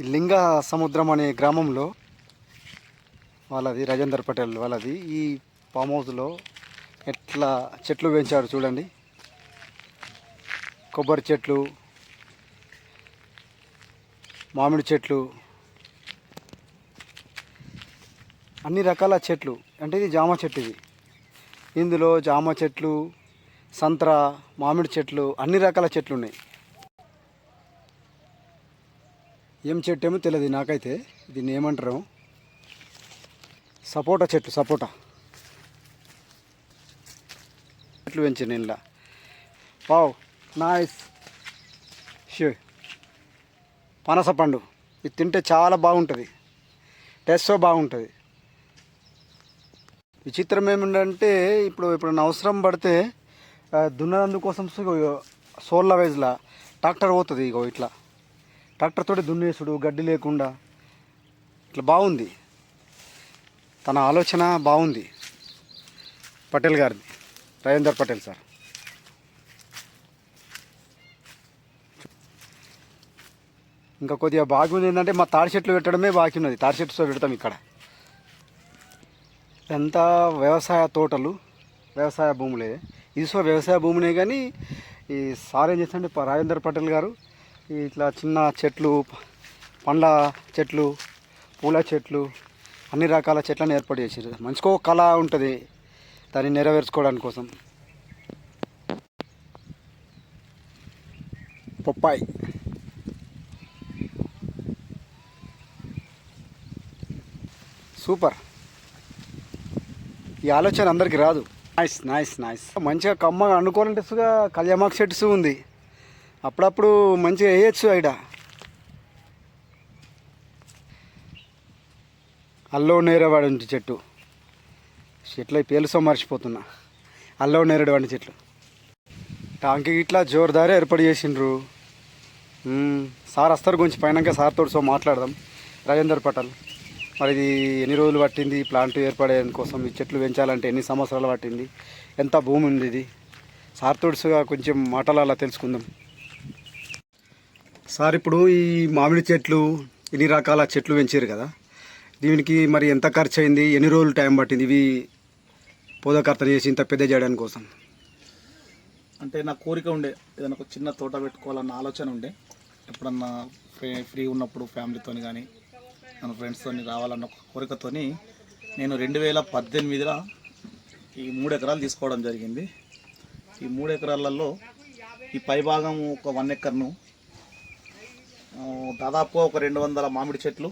ఈ లింగ సముద్రం అనే గ్రామంలో వాళ్ళది రాజేందర్ పటేల్ వాళ్ళది. ఈ ఫామ్ హౌస్లో ఎట్లా చెట్లు పెంచారు చూడండి. కొబ్బరి చెట్లు మామిడి చెట్లు అన్ని రకాల చెట్లు. అంటే ఇది జామ చెట్టు ఇది. ఇందులో జామ చెట్లు సంత్ర మామిడి చెట్లు అన్ని రకాల చెట్లు ఉన్నాయి. ఏం చెట్టు ఏమో తెలియదు నాకైతే. దీన్ని ఏమంటారు సపోటా చెట్లు సపోటా. చెట్లు పెంచాను ఇంట్లో పావ్ నైస్. షూ. పనస పండు. ఇది తింటే చాలా బాగుంటుంది. టేస్ట్ బాగుంటుంది. విచిత్రం ఏమిటంటే ఇప్పుడు ఇప్పుడు అవసరం పడితే దున్నదందుకోసం సోళ్ళ వైజ్లా ట్రాక్టర్ పోతుంది ఇగో ఇట్లా. ట్రాక్టర్ తోటి దున్నేసుడు గడ్డి లేకుండా. ఇట్లా బాగుంది. తన ఆలోచన బాగుంది. పటేల్ గారిది. రాజేందర్ పటేల్ సార్. ఇంకా కొద్దిగా బాగి ఉంది ఏంటంటే మా తాడి చెట్లు పెట్టడమే బాకీ ఉన్నది. తాడి చెట్లు పెడతాం ఇక్కడ. ఎంత వ్యవసాయ తోటలు వ్యవసాయ భూములే. ఇది సో వ్యవసాయ భూములే కానీ ఈ సార్ ఏం చేస్తాడంటే ప- రాజేందర్ పటేల్ గారు ఇట్లా చిన్న చెట్లు పండ్ల చెట్లు పూల చెట్లు అన్ని రకాల చెట్లను ఏర్పాటు చేసారు మంచికో కళ ఉంటుంది దాన్ని నెరవేర్చుకోవడానికి కోసం. పొప్పాయి. సూపర్. ఈ ఆలోచన అందరికీ రాదు. నైస్ నైస్ నైస్ మంచిగా కమ్మగా అనుకోవాలంటే కళ్యామాక్ సెట్స్ ఉంది అప్పుడప్పుడు మంచిగా వేయచ్చు ఐడ అల్లో నేరేవాడి చెట్టు. చెట్లు పేలుసో మర్చిపోతున్నా. అల్లో నేరేడు వంటి చెట్లు. టాంకి ఇట్లా జోరుదారే ఏర్పాటు చేసిండ్రు. సార్ వస్తారు గురించి పైన సార్ సో మాట్లాడదాం. రాజేందర్ పటల్ మరి ఇది ఎన్ని రోజులు పట్టింది? ఈ ప్లాంట్ ఏర్పడే కోసం ఈ చెట్లు పెంచాలంటే ఎన్ని సంవత్సరాలు పట్టింది? ఎంత భూమి ఉంది ఇది? సార్తోడుసుగా కొంచెం మాటలు అలా తెలుసుకుందాం. సార్ ఇప్పుడు ఈ మామిడి చెట్లు ఎన్ని రకాల చెట్లు పెంచారు కదా. దీనికి మరి ఎంత ఖర్చు అయింది ఎన్ని రోజులు టైం పట్టింది? ఇవి పోదకర్తన చేసి ఇంత పెద్ద చేయడానికి కోసం. అంటే నా కోరిక ఉండే ఏదైనా ఒక చిన్న తోట పెట్టుకోవాలన్న ఆలోచన ఉండే. ఎప్పుడన్నా ఫ్రీ ఫ్రీ ఉన్నప్పుడు ఫ్యామిలీతోని కానీ మన ఫ్రెండ్స్తో రావాలన్న ఒక కోరికతోని నేను రెండు వేల పద్దెనిమిదిలో ఈ మూడు ఎకరాలు తీసుకోవడం జరిగింది. ఈ మూడు ఎకరాలలో ఈ పై భాగం ఒక వన్ ఎకర్ను దాదాపు ఒక రెండు వందల మామిడి చెట్లు.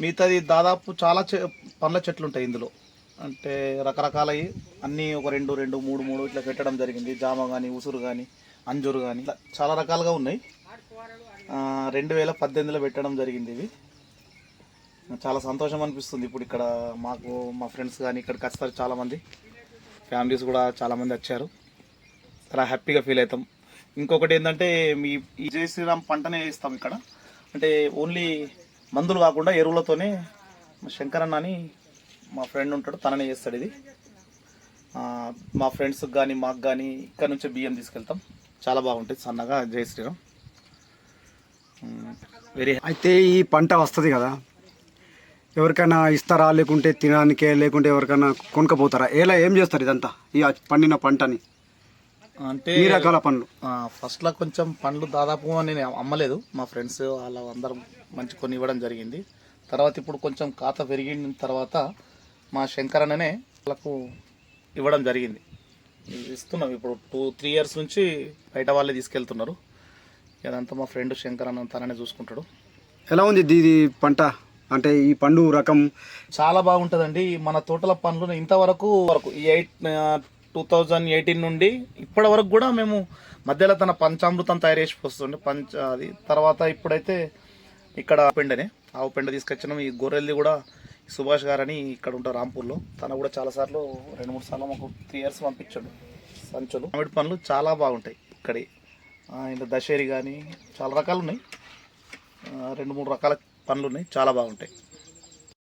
మిగతాది దాదాపు చాలా చె పండ్ల చెట్లు ఉంటాయి ఇందులో. అంటే రకరకాలవి అన్నీ ఒక రెండు రెండు మూడు మూడు ఇట్లా పెట్టడం జరిగింది. జామ కానీ ఉసురు కానీ అంజూరు కానీ చాలా రకాలుగా ఉన్నాయి. రెండు వేల పద్దెనిమిదిలో పెట్టడం జరిగింది ఇవి. చాలా సంతోషం అనిపిస్తుంది ఇప్పుడు ఇక్కడ మాకు మా ఫ్రెండ్స్ కానీ ఇక్కడికి వస్తారు చాలామంది ఫ్యామిలీస్ కూడా చాలామంది వచ్చారు. చాలా హ్యాపీగా ఫీల్ అవుతాం. ఇంకొకటి ఏంటంటే మీ ఈ జై శ్రీరామ్ పంటనే వేస్తాం ఇక్కడ. అంటే ఓన్లీ మందులు కాకుండా ఎరువులతోనే శంకరన్న అని మా ఫ్రెండ్ ఉంటాడు తననే చేస్తాడు ఇది. మా ఫ్రెండ్స్కి కానీ మాకు కానీ ఇక్కడ నుంచే బియ్యం తీసుకెళ్తాం. చాలా బాగుంటుంది సన్నగా జై శ్రీరామ్. వెరీ అయితే ఈ పంట వస్తుంది కదా ఎవరికైనా ఇస్తారా లేకుంటే తినడానికే లేకుంటే ఎవరికైనా కొనుక్కపోతారా? ఎలా ఏం చేస్తారు ఇదంతా ఈ పండిన పంటని? అంటే ఈ రకాల పండ్లు. ఫస్ట్లో కొంచెం పండ్లు దాదాపు నేను అమ్మలేదు. మా ఫ్రెండ్స్ వాళ్ళ అందరం మంచి కొన్ని ఇవ్వడం జరిగింది. తర్వాత ఇప్పుడు కొంచెం ఖాతా పెరిగిన తర్వాత మా శంకరన్ననే వాళ్ళకు ఇవ్వడం జరిగింది. ఇస్తున్నాం. ఇప్పుడు టూ త్రీ ఇయర్స్ నుంచి బయట వాళ్ళే తీసుకెళ్తున్నారు. ఇదంతా మా ఫ్రెండ్ శంకరన్న తననే చూసుకుంటాడు. ఎలా ఉంది ఇది పంట? అంటే ఈ పండు రకం చాలా బాగుంటుందండి. మన తోటల పనులు ఇంతవరకు వరకు ఈ ఎయిట్ టూ థౌజండ్ ఎయిటీన్ నుండి ఇప్పటి వరకు కూడా మేము మధ్యలో తన పంచామృతం తయారు చేసి పోస్తుండే. పంచ అది తర్వాత ఇప్పుడైతే ఇక్కడ ఆవు పెండనే ఆవు పెండ తీసుకొచ్చినాం. ఈ గొర్రెల్ది కూడా సుభాష్ గారని ఇక్కడ ఉంటారు రాంపూర్లో. తను కూడా చాలాసార్లు రెండు మూడు సార్లు మాకు త్రీ ఇయర్స్ పంపించాడు సంచులు. మామిడి పనులు చాలా బాగుంటాయి ఇక్కడి. ఇంకా దశేరి కానీ చాలా రకాలు ఉన్నాయి. రెండు మూడు రకాల పనులు ఉన్నాయి. చాలా బాగుంటాయి.